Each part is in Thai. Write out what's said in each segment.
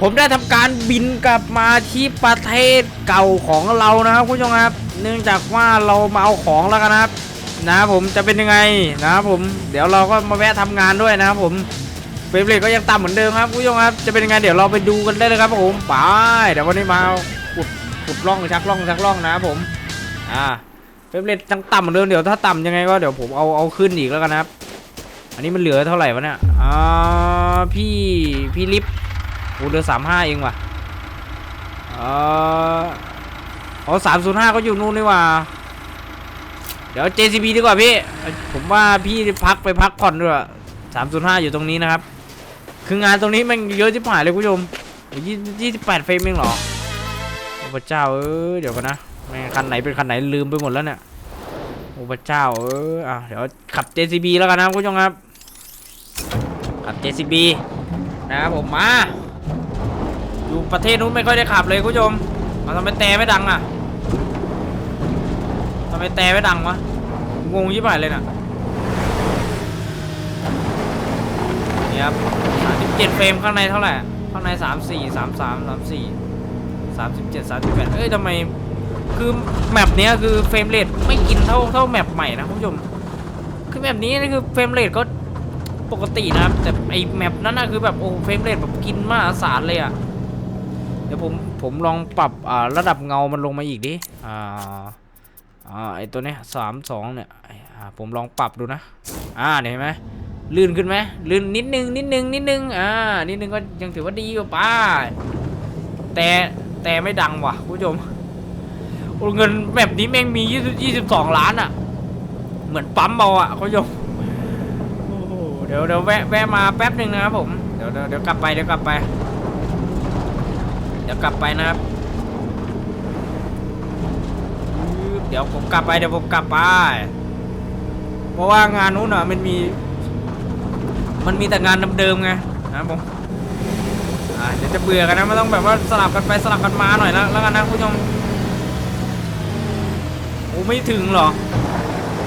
ผมได้ทำการบินกลับมาที่ประเทศเก่าของเรานะครับคุณผู้ชมครับ เนื่องจากว่าเรามาเอาของแล้วกันนะครับนะผมจะเป็นยังไงนะครับผมเดี๋ยวเราก็มาแวะทำงานด้วยนะครับผมเฟรมเรทก็ยังต่ำเหมือนเดิมครับคุณผู้ชมครับจะเป็นยังไงเดี๋ยวเราไปดูกันได้เลยครับผมไปเดี๋ยววันนี้มาขุดขุดร่องชักร่องชักร่องนะครับผมอ่าเฟรมเรทยังต่ำเหมือนเดิมเดี๋ยวถ้าต่ำยังไงก็เดี๋ยวผมเอาเอาขึ้นอีกแล้วกันนะครับ อันนี้มันเหลือเท่าไหร่วะเนี่ยอ่าพี่พี่ลิฟ ต์โอ้เหลือสามห้าเองว่ะเอ่ออ๋อสามศูนย์ห้าก็อยู่นู่นนี่ว่าเดี๋ยว JCB ดีกว่าพี่ ผมว่าพี่พักไปพักผ่อนด้วยสามศูนย์ห้าอยู่ตรงนี้นะครับ คืองานตรงนี้มันเยอะที่ผ่านเลยคุณผู้ชมยี่ยี่สิบแปดเฟรมเองเหรอโอ้พระเจ้าเอ้ยเดี๋ยวกันนะแม่คันไหนเป็นคันไหนลืมไปหมดแล้วเนี่ยโอ้พระเจ้าเอออะเดี๋ยวขับ JCB แล้วกันนะคุณผู้ชมครับขับ JCB นะครับผมมา อยู่ประเทศนู้นไม่ค่อยได้ขับเลยคุณผู้ชมเอาทำไมแต่ไม่ดังอะทำไมแต่ไม่ดังวะ งงยิ่งไปเลยน่ะนี่ครับ37เฟรมข้างในเท่าไหร่ ข้างใน 34 33 34 37 38 เอ้ยทำไม คือแมปเนี้ยคือเฟรมเรทไม่กินเท่าเท่าแมปใหม่นะคุณผู้ชม คือแมปนี้นี่คือเฟรมเรทก็ปกตินะครับ แต่ไอแมปนั้นนะคือแบบโอ้เฟรมเรทแบบกินมหาศาลเลยอะ ดี๋ยวผมผมลองปรับอ่าระดับเงามันลงมาอีกดิอ่าอ่าไอตัวเนี้ยสามสองเนี่ยอ่าผมลองปรับดูนะ อ่าเห็นไหมลื่นขึ้นไหมลื่นนิดนึงนิดนึงนิดนึงอ่านิดนึงก็ยังถือว่าดีกว่าป้าแต่แต่ไม่ดังว่ะคุณผู้ชมโอ้เงินแบบนี้แม่งมี20 22ล้านอะ่ะ เหมือนปั๊มเอาอะ่ะคุณผู้ชมเดี๋ยวเดี๋ยวแวะแวะมาแป๊บหนึ่งนะครับผมเดี๋ยวเดี๋ยวกลับไปเดี๋ยวกลับไป ดี๋ยวกลับไปนะครับ เดี๋ยวผมกลับไปเดี๋ยวผมกลับไป เพราะว่างานนู้นอะมันมี มันมีแต่งานเดิมๆไงนะผมอ่าเดี๋ยวจะเบื่อกันนะมันต้องแบบว่าสลับกันไปสลับกันมาหน่อยแล้วแล้วกันนะคุณผู้ชมโอ้ไม่ถึงหรอ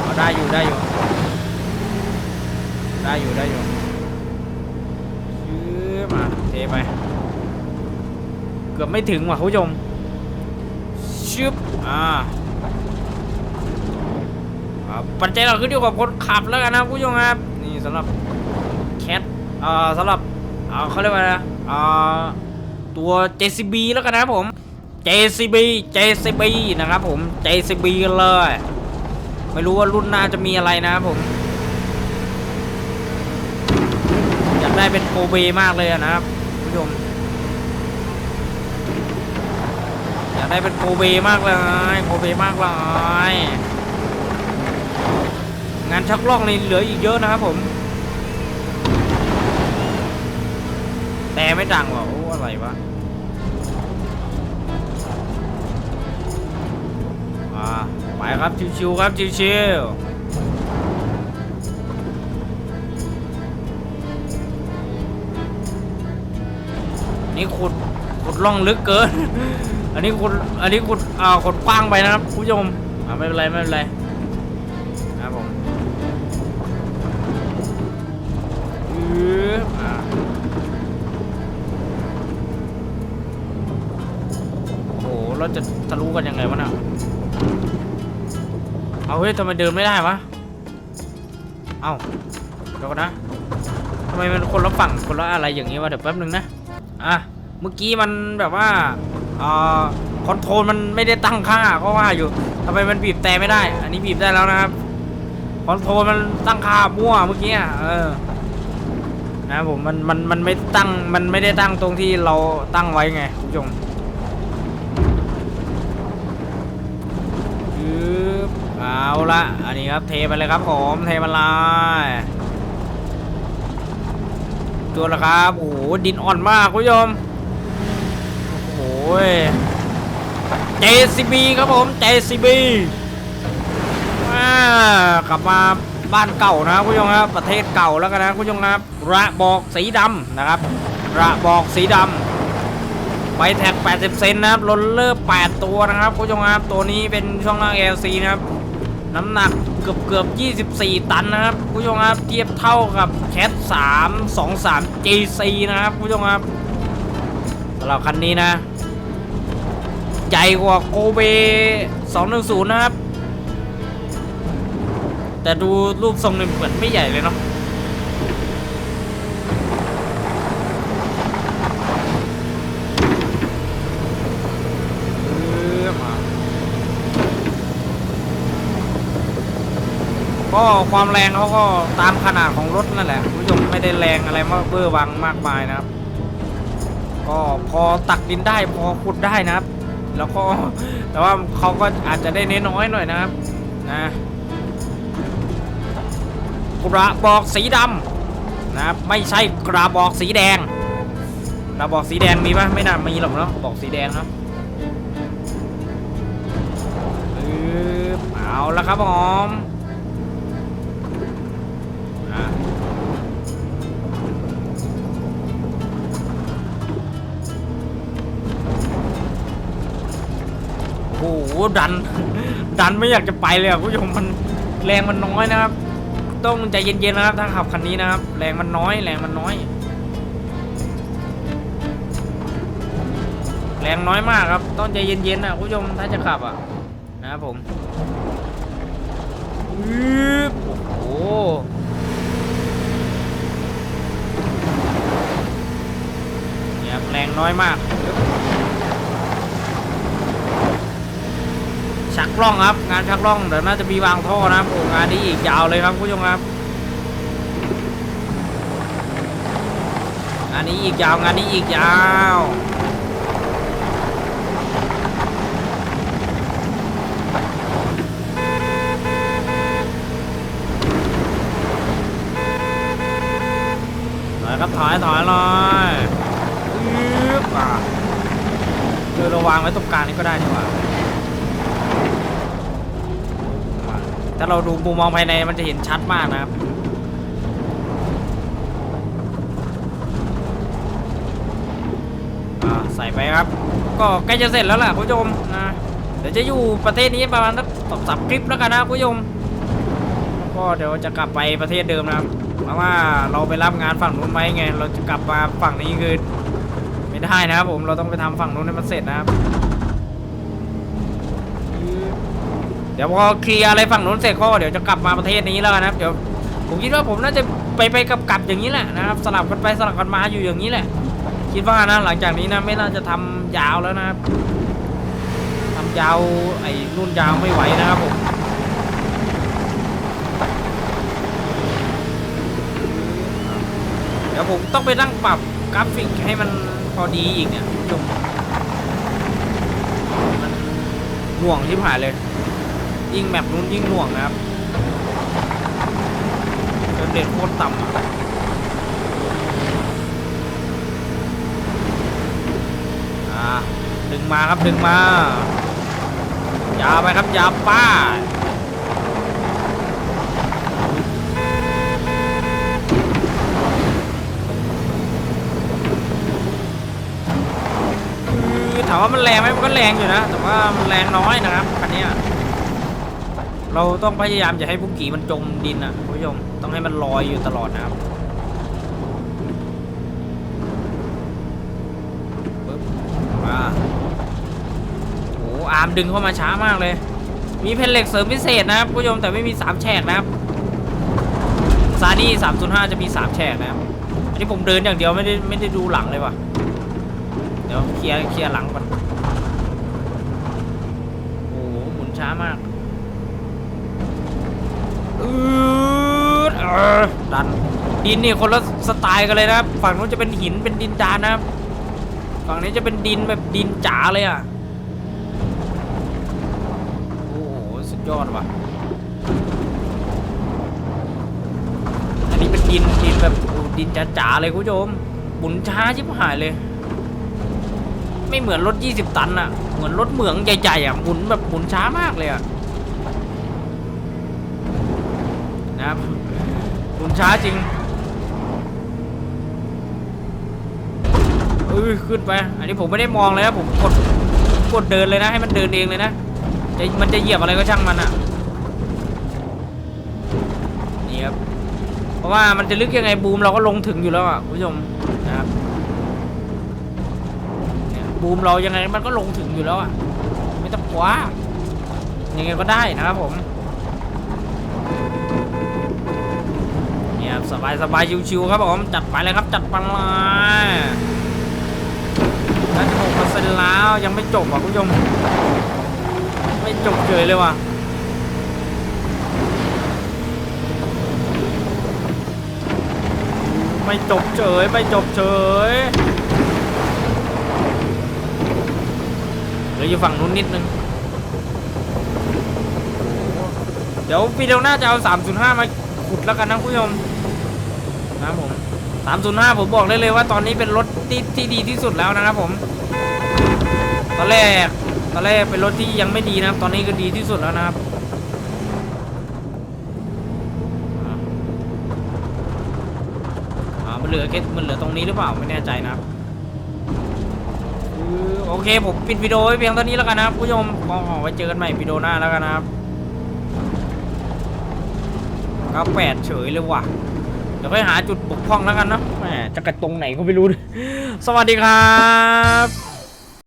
อ๋อได้อยู่ได้อยู่ ได้อยู่ได้อยู่ชื้อมาเทไป เกือบไม่ถึงว่ะคุณผู้ชมชึบอ่าปัจจัยเราขึ้นอยู่กับคนขับแล้วกันนะคุณผู้ชมครับนี่สำหรับแคทอ่าสำหรับอ่าเขาเรียกว่าอะไรนะอ่าตัว JCB แล้วกันนะครับผม JCB JCB นะครับผม JCB กันเลย ไม่รู้ว่ารุ่นหน้าจะมีอะไรนะครับผมอยากได้เป็นโกเบมากเลยนะครับคุณผู้ชม อยากได้เป็นโกเบมากเลยโกเบมากเลยงานชักล่องนี่เหลืออีกเยอะนะครับผม แต่ไม่ดังหรอโอ้อะไรวะอ่าไปครับชิวๆครับชิวๆนี่ขุด ดล่องลึกเกิน อันนี้ขุดอันนี้ขุดอ่าขุดกว้างไปนะครับผู้ชมอ่าไม่เป็นไรไม่เป็นไรนะครับผมอืออ่าโอ้โหเราจะทะลุกันยังไงวะเนี่ยเอาเฮ้ยทำไมเดินไม่ได้วะเอาเดี๋ยวก่อนนะทำไมมันคนละฝั่งคนละอะไรอย่างนี้วะเดี๋ยวแป๊บนึงนะอะ เมื่อกี้มันแบบว่าอ่อคอนโทรลมันไม่ได้ตั้งค่าก็ว่าอยู่ทำไมมันบีบแต่ไม่ได้ อันนี้บีบได้แล้วนะครับคอนโทรลมันตั้งค่ามั่วเมื่อกี้เออนะผมมันมันมันไม่ตั้งมันไม่ได้ตั้งตรงที่เราตั้งไว้ไงคุณผู้ชมปึ๊บเอาละอันนี้ครับเทไปเลยครับผมเทมาเลยตัวละครับโอ้โหดินอ่อนมากคุณผู้ชม โอ้โห JCB ครับผม JCB กลับมาบ้านเก่านะคุณผู้ชมครับประเทศเก่าแล้วกันนะคุณผู้ชมครับระบอกสีดำนะครับ ระบอกสีดำไปแท็ก 80 เซนนะครับลนเลอร์ 8 ตัวนะครับคุณผู้ชมครับตัวนี้เป็นช่วงล่าง LC นะครับน้ำหนักเกือบเกือบ 24 ตันนะครับคุณผู้ชมครับเทียบเท่ากับแคท3 2 3 GC นะครับคุณผู้ชมครับสำหรับคันนี้นะ ใหญ่กว่าโกเบ210นะครับ แต่ดูรูปทรงเนี่ยเหมือนไม่ใหญ่เลยเนาะก็ความแรงเขาก็ตามขนาดของรถนั่นแหละคุณผู้ชมไม่ได้แรงอะไรมากเบอร์วังมากมายนะครับ ก็พอตักดินได้พอขุดได้นะครับ แล้วก็แต่ว่าเขาก็อาจจะได้เน้นน้อยหน่อยนะครับนะกระบอกสีดำนะครับไม่ใช่กระบอกสีแดงกระบอกสีแดงมีปะไม่น่ามีหรอกเนาะบอกสีแดงเนาะปึ๊บเอาละครับผม หดัน ดันไม่อยากจะไปเลยอะคุณผู้ชมมันแรงมันน้อยนะครับ ต้องใจเย็นๆนะครับถ้าขับคันนี้นะครับ แรงมันน้อย แรงมันน้อย แรงน้อยมากครับ ต้องใจเย็นๆนะคุณผู้ชมถ้าจะขับอะนะครับผมโอ้โหแรงน้อยมาก ชักล่องครับ งานชักล่องเดี๋ยวน่าจะมีวางท่อนะครับโอ้งานนี้อีกยาวเลยครับคุณผู้ชมครับงานนี้อีกยาวงานนี้อีกยาวถอยครับถอยถอยเลยอึ๊บอะเออเราวางไว้ตรงกลางนี้ก็ได้นี่หว่า ถ้าเราดูมุมมองภายในมันจะเห็นชัดมากนะครับใส่ไปครับ ก็ใกล้จะเสร็จแล้วล่ะคุณผู้ชมนะเดี๋ยวจะอยู่ประเทศนี้ประมาณสักสองสามคลิปแล้วกันนะคุณผู้ชมก็เดี๋ยวจะกลับไปประเทศเดิมนะครับเพราะว่าเราไปรับงานฝั่งนู้นไว้ไง เราจะกลับมาฝั่งนี้คือไม่ได้นะครับผมเราต้องไปทำฝั่งนู้นให้มันเสร็จนะครับ เดี๋ยวพอเคลียร์อะไรฝั่งนู้นเสร็จก็เดี๋ยวจะกลับมาประเทศนี้แล้วนะครับเดี๋ยวผมคิดว่าผมน่าจะไปไปกับกลับอย่างนี้แหละนะครับสลับกันไปสลับกันมาอยู่อย่างนี้แหละ คิดว่านะหลังจากนี้นะไม่น่าจะทำยาวแล้วนะครับทำยาวไอ้รุ่นยาวไม่ไหวนะครับผมเดี๋ยวผมต้องไปนั่งปรับกราฟิกให้มันพอดีอีกเนี่ยคุณผู้ชมมันห่วงที่ผ่านเลย ยิ่งแมปนู้นยิ่งหน่วงนะครับเฟรมเรทโคตรต่ำอะอ่าดึงมาครับดึงมายาไปครับยาป้าคือถามว่ามันแรงไหมมันก็แรงอยู่นะ แต่ว่ามันแรงน้อยนะครับคันนี้ เราต้องพยายามอย่าให้บุกีมันจมดินอะคุณผู้ชมต้องให้มันลอยอยู่ตลอดนะครับปึ๊บมาโอ้อาร์มดึงเข้ามาช้ามากเลย มีเพนเหล็กเสริมพิเศษนะครับคุณผู้ชมแต่ไม่มีสามแฉกนะครับซานี่สามศูนย์ห้าจะมีสามแฉกนะครับอันนี้ผมเดินอย่างเดียวไม่ได้ไม่ได้ดูหลังเลยว่ะเดี๋ยวเคลียร์เคลียร์หลังก่อนโอ้โหหมุนช้ามาก อืดเออดันดินนี่คนละสไตล์กันเลยนะครับฝั่งนู้นจะเป็นหินเป็นดินดานนะครับฝั่งนี้จะเป็นดินแบบดินจ๋าเลยอะโอ้โหสุดยอดว่ะอันนี้เป็นดินดินแบบดินจ๋าๆเลยคุณผู้ชมหมุนช้าชิบหายเลย ไม่เหมือนรถ 20 ตันอะเหมือนรถเหมืองใหญ่ๆอะหมุนแบบหมุนช้ามากเลยอะ นะครับหมุนช้าจริงเออขึ้นไป อันนี้ผมไม่ได้มองเลยนะผมกดกดเดินเลยนะ ให้มันเดินเองเลยนะจะมันจะเหยียบอะไรก็ช่างมันอะนี่ครับเพราะว่ามันจะลึกยังไงบูมเราก็ลงถึงอยู่แล้วอะคุณผู้ชมนะครับบูมเรายังไงมันก็ลงถึงอยู่แล้วอะไม่ต้องกลัวยังไงก็ได้นะครับผมเนี่ย สบายสบายชิวๆครับผมจัดไปเลยครับจัดไปเลยนั่นหกเปอร์เซ็นต์แล้วยังไม่จบอะคุณผู้ชมไม่จบเลยเลยว่ะไม่จบเฉยไม่จบเฉยเหลืออยู่ฝั่งนู้นนิดนึงเดี๋ยววิดีโอหน้าจะเอา 305 มาขุดแล้วกันนะคุณผู้ชม นะครับผม305 ผมบอกได้เลยว่าตอนนี้เป็นรถที่ที่ดีที่สุดแล้วนะครับผม ตอนแรกตอนแรกเป็นรถที่ยังไม่ดีนะครับ ตอนนี้ก็ดีที่สุดแล้วนะครับอ่ามันเหลือแค่มันเหลือตรงนี้หรือเปล่าไม่แน่ใจนะครับโอเคผมปิดวิดีโอไว้เพียงเท่านี้แล้วกันนะครับผู้ชมก็ไว้เจอกันใหม่วิดีโอหน้าแล้วกันนะครับ98เฉยเลยว่ะ ดี๋ยวไปหาจุดบกพร่องแล้วกันเนาะแหมจะกระตรงไหนก็ไม่รู้ สวัสดีครับ